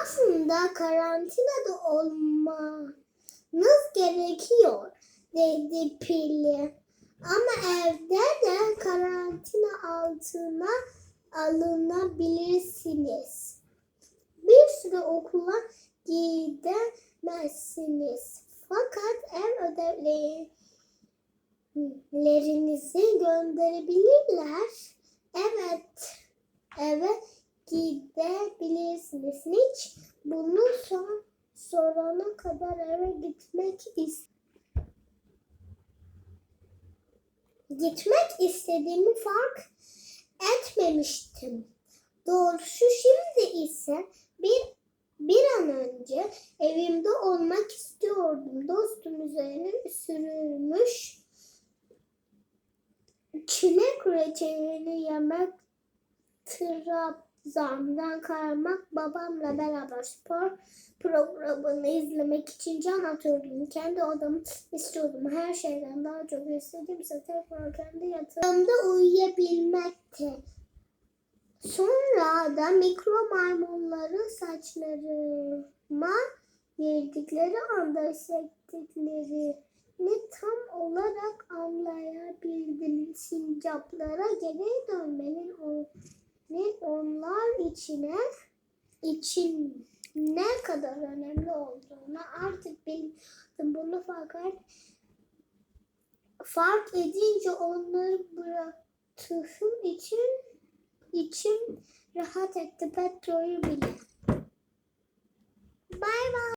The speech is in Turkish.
Aslında karantinada olmanız gerekiyor dedi Pili. Ama evde de karantina altına alınabilirsiniz. Bir süre okula gidemezsiniz. Fakat ev ödevlerinizi gönderebilirler. Evet, eve gidebilirsiniz. Hiç bunu sor, sorana kadar eve gitmek is gitmek istediğimi fark etmemiştim. Doğrusu şimdi ise bir bir an önce evimde olmak istiyordum. Dostum üzerine sürülmüş çilek reçelini yemek, trabzandan kaymak, babamla beraber spor programını izlemek için can atıyordum. Kendi odamı istiyordum. Her şeyden daha çok istediğimse tekrar kendi yatağımda uyuyabilmekti. Sonra da mikro maymunların saçlarıma girdikleri anda hissettiklerini tam olarak anlayabildim. Sincaplara geri dönmenin on- onlar içine için ne kadar önemli olduğunu artık bildim. Bunu fakat fark edince onları bıraktığım için içim rahat etti. Petrolü bile.